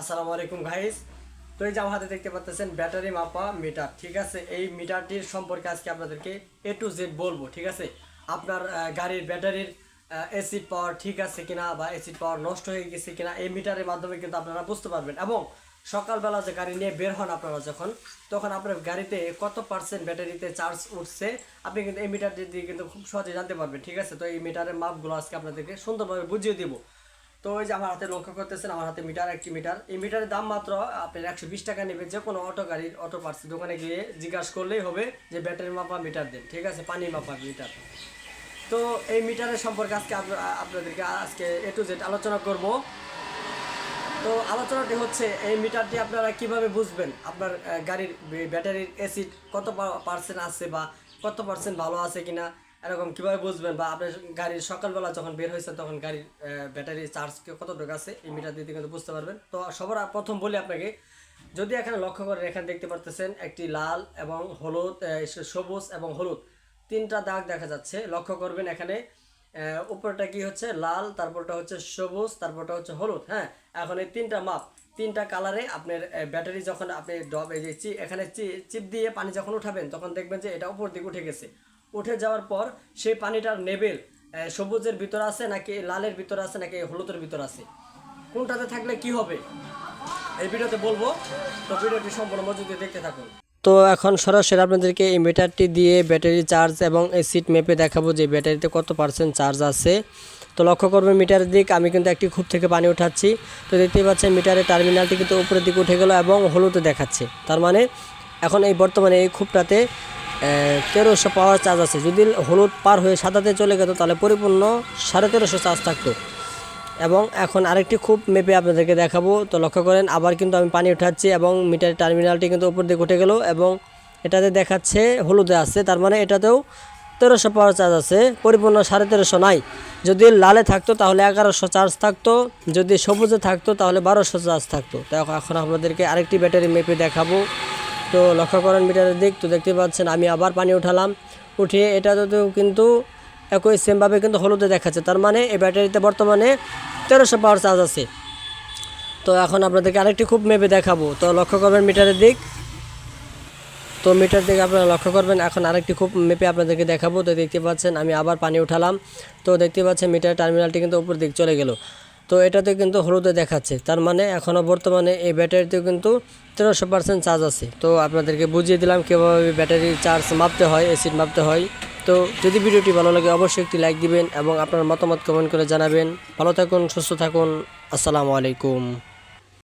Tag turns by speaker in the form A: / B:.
A: আসসালামু আলাইকুম গাইস তো এই যে আমার হাতে দেখতে পাচ্ছেন ব্যাটারি মাপা মিটার ঠিক আছে? এই মিটারটির সম্পর্কে আজকে আপনাদেরকে এ টু জেড বলব, ঠিক আছে? আপনার গাড়ির ব্যাটারির অ্যাসিড পাওয়ার ঠিক আছে কিনা বা অ্যাসিড পাওয়ার নষ্ট হয়ে গেছে কিনা এই মিটারের মাধ্যমে কিন্তু আপনারা বুঝতে পারবেন। এবং সকালবেলা যে গাড়ি নিয়ে বের হন আপনারা যখন, তখন আপনার গাড়িতে কত পার্সেন্ট ব্যাটারিতে চার্জ উঠছে, আপনি কিন্তু এই মিটারটি দিয়ে কিন্তু খুব সহজে জানতে পারবেন, ঠিক আছে? তো এই মিটারের মাপগুলো আজকে আপনাদেরকে সুন্দরভাবে বুঝিয়ে দিব। তো ওই যে আমার হাতে লক্ষ্য করতেছেন, আমার হাতে মিটার একটি মিটার এই মিটারের দাম মাত্র আপনার একশো বিশ টাকা নেবে যে কোনো অটো গাড়ির অটো পার্টস দোকানে গিয়ে জিজ্ঞাসা করলেই হবে যে ব্যাটারি মাপা মিটার দেন, ঠিক আছে? পানি মাপা মিটার তো এই মিটারের সম্পর্কে আজকে আপনাদেরকে আজকে এ টু জেড আলোচনা করব। তো আলোচনাটি হচ্ছে, এই মিটারটি আপনারা কীভাবে বুঝবেন? আপনার গাড়ির ব্যাটারির অ্যাসিড কত পার্সেন্ট আছে বা কত পার্সেন্ট ভালো আছে কিনা? এরকম কীভাবে বুঝবেন? বা আপনার গাড়ির সকালবেলা যখন বের হয়েছে, তখন গাড়ির ব্যাটারি চার্জ কতটুকু আছে? এই মিটার দিয়ে কিন্তু বুঝতে পারবেন। তো সবার প্রথম বলি আপনাকে, যদি এখানে লক্ষ্য করেন এখানে দেখতে পারতেছেন, একটি লাল এবং হলুদ সবুজ এবং হলুদ তিনটা দাগ দেখা যাচ্ছে। লক্ষ্য করবেন এখানে উপরটা কি হচ্ছে? লাল, তারপরটা হচ্ছে সবুজ, তারপরটা হচ্ছে হলুদ হ্যাঁ? এখন এই তিনটা মাপ, তিনটা কালারে আপনার ব্যাটারি যখন আপনি ডব যে এখানে চিপ দিয়ে পানি যখন উঠাবেন, তখন দেখবেন যে এটা উপর দিকে উঠে গেছে। উঠে যাওয়ার পর সেই পানিটার নেবেল। সবুজের ভিতর আছে নাকি লালের ভিতর আছে নাকি হলুদের ভিতর আছে? কোনটাতে থাকলে কি হবে? এই ভিডিওতে বলব। তো ভিডিওটি সম্পূর্ণ মজুদ দেখতে থাকুন। তো এখন সরাসরি আপনাদেরকে এই মিটারটি দিয়ে ব্যাটারি চার্জ এবং এই সিট মেপে দেখাবো যে ব্যাটারিতে কত পার্সেন্ট চার্জ আছে। তো লক্ষ্য করবেন মিটারের দিক, আমি কিন্তু একটি খুব থেকে পানি উঠাচ্ছি। তো দেখতেই পাচ্ছেন মিটারের টার্মিনালটি কিন্তু উপরের দিকে উঠে গেল এবং হলুদে দেখাচ্ছে। তার মানে এখন এই বর্তমানে এই খুবটাতে তেরোশো পাওয়ার চার্জ আছে। যদি হলুদ পার হয়ে সাদাতে চলে যেত তাহলে পরিপূর্ণ সাড়ে তেরোশো চার্জ থাকতো। এবং এখন আরেকটি খুব মেপে আপনাদেরকে দেখাবো। তো লক্ষ্য করেন, আবার কিন্তু আমি পানি উঠাচ্ছি এবং মিটারের টার্মিনালটি কিন্তু উপর দিকে উঠে গেল এবং এটাতে দেখাচ্ছে হলুদে আছে। তার মানে এটাতেও তেরোশো পাওয়ার চার্জ আছে। পরিপূর্ণ সাড়ে তেরোশো নাই। যদি লালে থাকতো, তাহলে এগারোশো চার্জ থাকতো। যদি সবুজে থাকতো, তাহলে বারোশো চার্জ থাকতো। তো এখন আপনাদেরকে আরেকটি ব্যাটারি মেপে দেখাবো। তো লক্ষ্য করেন মিটারের দিক, তো দেখতে পাচ্ছেন আমি আবার পানি উঠালাম। উঠিয়ে এটাতেও কিন্তু একই সেমভাবে কিন্তু হলুদে দেখাচ্ছে। তার মানে এই ব্যাটারিতে বর্তমানে তেরোশো পাওয়ার চার্জ আছে। তো এখন আপনাদেরকে আরেকটি খুব মেপে দেখাবো। তো লক্ষ্য করবেন মিটারের দিক। তো মিটার দিকে আপনারা লক্ষ্য করবেন, এখন আরেকটি খুব মেপে আপনাদেরকে দেখাবো। তো দেখতে পাচ্ছেন আমি আবার পানি উঠালাম। তো দেখতে পাচ্ছেন মিটার টার্মিনালটি কিন্তু উপর দিক চলে গেল। তো এটাতে কিন্তু হলুদে দেখাচ্ছে। তার মানে এখনও বর্তমানে এই ব্যাটারিতে কিন্তু তেরোশো পার্সেন্ট চার্জ আছে। তো আপনাদেরকে বুঝিয়ে দিলাম কীভাবে ব্যাটারি চার্জ মাপতে হয় এসিড মাপতে হয়। তো যদি ভিডিওটি ভালো লাগে অবশ্যই একটি লাইক দিবেন এবং আপনার মতামত কমেন্ট করে জানাবেন। ভালো থাকুন, সুস্থ থাকুন। আসসালামু আলাইকুম।